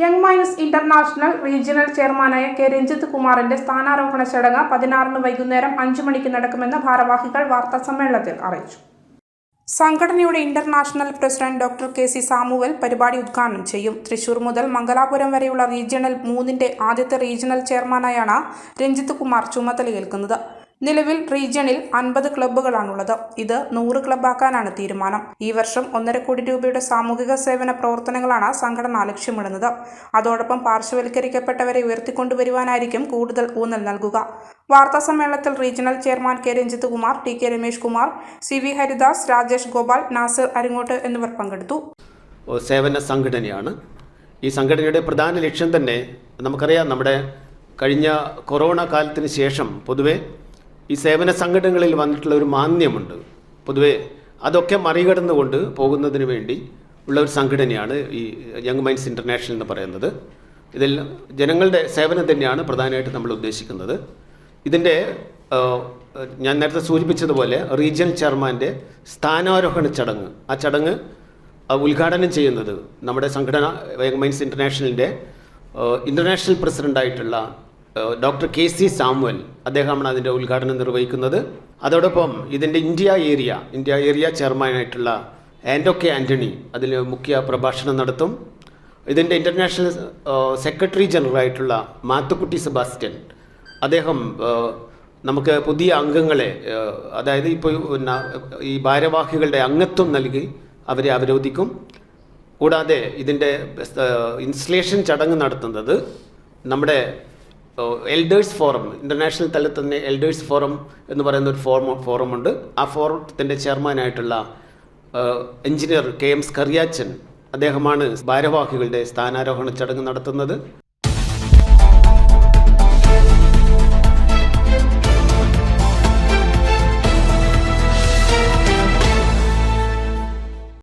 Young minds international regional ചെയർമാനായ K. Ranjith കുമാറിന്റെ സ്ഥാനാരോഹണ ചടങ്ങ് പതിനാറിന് വൈകുന്നേരം അഞ്ചു മണിക്ക് നടക്കുമെന്ന് ഭാരവാഹികൾ വാർത്താ സമ്മേളനത്തിൽ അറിയിച്ചു. സംഘടനയുടെ international president doctor K. C. Samuel പരിപാടി ഉദ്ഘാടനം ചെയ്യും. തൃശൂർ മുതൽ മംഗലാപുരം വരെയുള്ള റീജിയണൽ മൂന്നിന്റെ ആദ്യത്തെ റീജിയണൽ ചെയർമാനായാണ് രഞ്ജിത്ത് കുമാർ ചുമതലയേൽക്കുന്നത് നിലവിൽ റീജിയണിൽ അൻപത് ക്ലബ്ബുകളാണുള്ളത്. ഇത് നൂറ് ക്ലബ്ബാക്കാനാണ് തീരുമാനം. ഈ വർഷം ഒന്നര കോടി രൂപയുടെ സാമൂഹിക സേവന പ്രവർത്തനങ്ങളാണ് സംഘടന ലക്ഷ്യമിടുന്നത്. അതോടൊപ്പം പാർശ്വവൽക്കരിക്കപ്പെട്ടവരെ ഉയർത്തിക്കൊണ്ടുവരുവാനായിരിക്കും കൂടുതൽ ഊന്നൽ നൽകുക. വാർത്താ സമ്മേളനത്തിൽ regional chairman K Ranjith Kumar T K Ramesh Kumar C V Haridas Rajesh Gopal Nasir Aringottu എന്നിവർ പങ്കെടുത്തു. സേവന സംഘടനയാണ്. ഈ സംഘടനയുടെ പ്രധാന ലക്ഷ്യം തന്നെ നമുക്കറിയാം നമ്മുടെ കഴിഞ്ഞ കൊറോണ കാലത്തിന് ശേഷം പൊതുവെ ഈ സേവന സംഘടനകളിൽ വന്നിട്ടുള്ള ഒരു മാന്യമുണ്ട് പൊതുവേ അതൊക്കെ മറികടന്നുകൊണ്ട് പോകുന്നതിന് വേണ്ടി ഉള്ള ഒരു സംഘടനയാണ് ഈ യങ് മൈൻഡ്സ് ഇന്റർനാഷണൽ എന്ന് പറയുന്നത്. ഇതിൽ ജനങ്ങളുടെ സേവനം തന്നെയാണ് പ്രധാനമായിട്ട് നമ്മൾ ഉദ്ദേശിക്കുന്നത്. ഇതിന്റെ ഞാൻ നേരത്തെ സൂചിപ്പിച്ചതുപോലെ റീജിയണൽ ചെയർമാന്റെ സ്ഥാനാരോഹണ ചടങ്ങ്. ആ ചടങ്ങ് ഉദ്ഘാടനം ചെയ്യുന്നത് നമ്മുടെ സംഘടന യങ് മൈൻഡ്സ് ഇന്റർനാഷണലിന്റെ ഇന്റർനാഷണൽ പ്രസിഡന്റായിട്ടുള്ള ഡോക്ടർ കെ സി സാമുവൽ അദ്ദേഹമാണ് അതിന്റെ ഉദ്ഘാടനം നിർവഹിക്കുന്നത്. അതോടൊപ്പം ഇതിന്റെ ഇന്ത്യ ഏരിയ ഇന്ത്യ ഏരിയ ചെയർമാനായിട്ടുള്ള ആൻഡോ കെ ആന്റണി അതിൽ മുഖ്യ പ്രഭാഷണം നടത്തും. ഇതിന്റെ ഇന്റർനാഷണൽ സെക്രട്ടറി ജനറലായിട്ടുള്ള മാത്തുക്കുട്ടി സെബാസ്റ്റ്യൻ. അദ്ദേഹം നമുക്ക് പുതിയ അംഗങ്ങളെ അതായത് ഇപ്പോൾ പിന്നെ ഈ ഭാരവാഹികളുടെ അംഗത്വം നൽകി അവരെ അവരോധിക്കും. കൂടാതെ ഇതിന്റെ ഇൻസ്റ്റലേഷൻ ചടങ്ങ് നടത്തുന്നത് നമ്മുടെ എൽഡേഴ്സ് ഫോറം ഇന്റർനാഷണൽ തലത്തിൽ തന്നെ എൽഡേഴ്സ് ഫോറം എന്ന് പറയുന്ന ഒരു ഫോറം ഫോറമുണ്ട് ആ ഫോറത്തിന്റെ ചെയർമാനായിട്ടുള്ള എഞ്ചിനീയർ കെ എം സ്കറിയാച്ചൻ അദ്ദേഹമാണ് ഭാരവാഹികളുടെ സ്ഥാനാരോഹണ ചടങ്ങ് നടത്തുന്നത്.